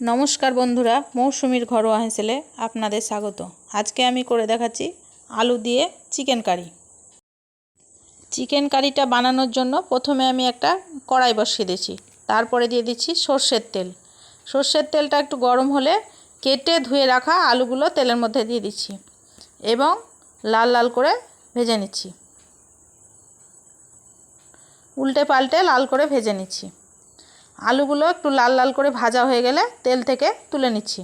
নমস্কার বন্ধুরা, মৌসুমীর ঘরোয়া হেসেলে আপনাদের স্বাগত। আজকে আমি করে দেখাচ্ছি আলু দিয়ে চিকেন কারি। চিকেন কারিটা বানানোর জন্য প্রথমে আমি একটা কড়াই বসিয়ে দিয়েছি। তারপরে দিয়ে দিচ্ছি সর্ষের তেল। সর্ষের তেলটা একটু গরম হলে কেটে ধুয়ে রাখা আলুগুলো তেলের মধ্যে দিয়ে দিচ্ছি এবং লাল লাল করে ভেজে নিচ্ছি। উল্টে পাল্টে লাল করে ভেজে নিচ্ছি। আলুগুলো একটু লাল লাল করে ভাজা হয়ে গেলে তেল থেকে তুলে নিচ্ছি।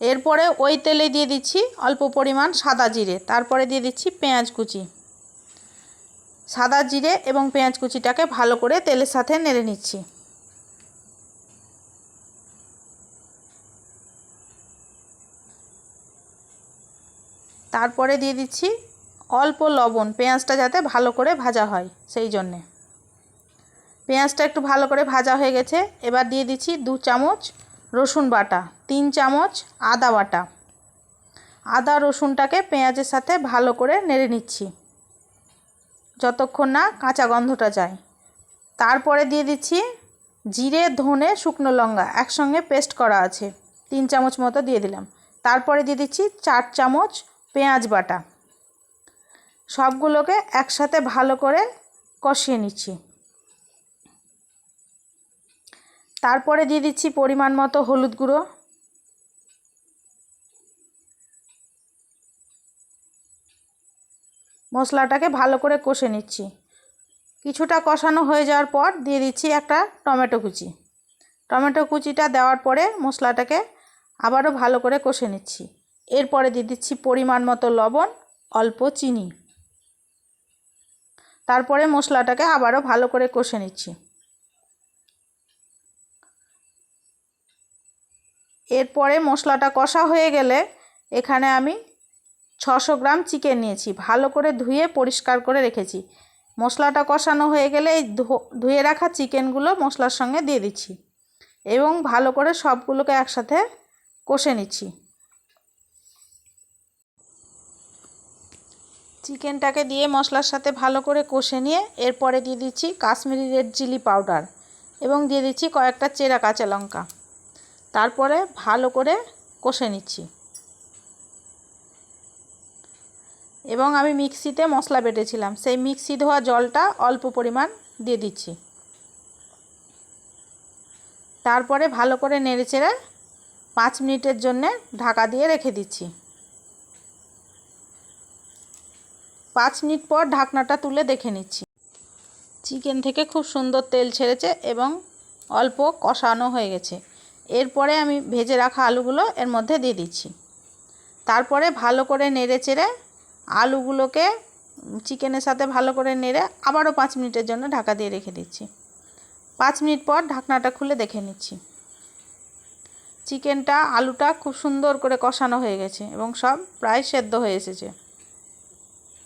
এরপরে ওই তেলে দিয়ে দিচ্ছি অল্প পরিমাণ সাদা জিরে, তারপরে দিয়ে দিচ্ছি পেঁয়াজ কুচি। সাদা জিরে এবং পেঁয়াজ কুচিটাকে ভালো করে তেলের সাথে নেড়ে নিচ্ছি। তারপরে দিয়ে দিচ্ছি অল্প লবণ, পেঁয়াজটা যাতে ভালো করে ভাজা হয়, সেই জন্যে। পেঁয়াজটা একটু ভালো করে ভাজা হয়ে গেছে, এবার দিয়ে দিচ্ছি দু চামচ রসুন বাটা, তিন চামচ আদা বাটা। আদা রসুনটাকে পেঁয়াজের সাথে ভালো করে নেড়ে নিচ্ছি, যতক্ষণ না কাঁচা গন্ধটা যায়। তারপরে দিয়ে দিচ্ছি জিরে, ধনে, শুকনো লঙ্কা, একসঙ্গে পেস্ট করা আছে, তিন চামচ মতো দিয়ে দিলাম। তারপরে দিয়ে দিচ্ছি চার চামচ পেঁয়াজ বাটা। সবগুলোকে একসাথে ভালো করে কষিয়ে নিচ্ছি। তারপরে দিয়ে দিচ্ছি পরিমাণ মতো হলুদ গুঁড়ো। মশলাটাকে ভালো করে কষে নিচ্ছি। কিছুটা কষানো হয়ে যাওয়ার পর দিয়ে দিচ্ছি একটা টমেটো কুচি। টমেটো কুচিটা দেওয়ার পরে মশলাটাকে আবারও ভালো করে কষে নিচ্ছি। এরপরে দিয়ে দিচ্ছি পরিমাণ মতো লবণ, অল্প চিনি। তারপরে মশলাটাকে আবারও ভালো করে কষে নিচ্ছি। এরপরে মশলাটা কষা হয়ে গেলে এখানে আমি ছশো গ্রাম চিকেন নিয়েছি, ভালো করে ধুয়ে পরিষ্কার করে রেখেছি। মশলাটা কষানো হয়ে গেলে এই ধুয়ে রাখা চিকেনগুলো মশলার সঙ্গে দিয়ে দিচ্ছি এবং ভালো করে সবগুলোকে একসাথে কষে নিচ্ছি। চিকেনটাকে দিয়ে মশলার সাথে ভালো করে কষে নিয়ে এরপরে দিয়ে দিচ্ছি কাশ্মীরি রেড চিলি পাউডার এবং দিয়ে দিচ্ছি কয়েকটা চেরা কাঁচা লঙ্কা। তারপরে ভালো করে কষে নিচ্ছি। এবং আমি মিক্সিতে মশলা বেটেছিলাম। সেই মিক্সি ধোয়া জলটা অল্প পরিমাণ দিয়ে দিচ্ছি। তারপরে ভালো করে নেড়ে চেড়ে পাঁচ মিনিটের জন্যে ঢাকা দিয়ে রেখে দিচ্ছি। পাঁচ মিনিট পর ঢাকনাটা তুলে দেখে নিচ্ছি। চিকেন থেকে খুব সুন্দর তেল ছেড়েছে এবং অল্প কষানো হয়ে গেছে। এরপরে আমি ভেজে রাখা আলুগুলো এর মধ্যে দিয়ে দিচ্ছি। তারপরে ভালো করে নেড়ে চেড়ে আলুগুলোকে চিকেনের সাথে ভালো করে নেড়ে আবারও পাঁচ মিনিটের জন্য ঢাকা দিয়ে রেখে দিচ্ছি। পাঁচ মিনিট পর ঢাকনাটা খুলে দেখে নিচ্ছি। চিকেনটা, আলুটা খুব সুন্দর করে কষানো হয়ে গেছে এবং সব প্রায় সেদ্ধ হয়ে এসেছে।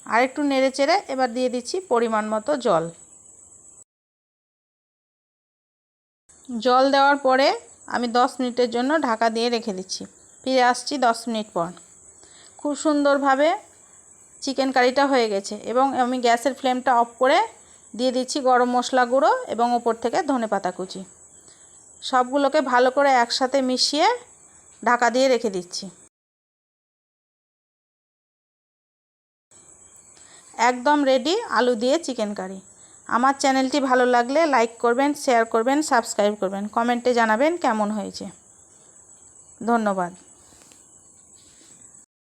আর একটু নেড়ে চেড়ে এবার দিয়ে দিচ্ছি পরিমাণ মতো জল। জল দেওয়ার পরে আমি দশ মিনিটের জন্য ঢাকা দিয়ে রেখে দিচ্ছি। ফিরে আসছি দশ মিনিট পর। খুব সুন্দরভাবে চিকেন কারিটা হয়ে গেছে এবং আমি গ্যাসের ফ্লেমটা অফ করে দিয়ে দিচ্ছি গরম মশলা গুঁড়ো এবং ওপর থেকে ধনে পাতা কুচি। সবগুলোকে ভালো করে একসাথে মিশিয়ে ঢাকা দিয়ে রেখে দিচ্ছি। একদম রেডি আলু দিয়ে চিকেন কারি আমার চ্যানেলটি ভালো লাগলে লাইক করবেন শেয়ার করবেন সাবস্ক্রাইব করবেন। কমেন্টে জানাবেন কেমন হয়েছে। ধন্যবাদ।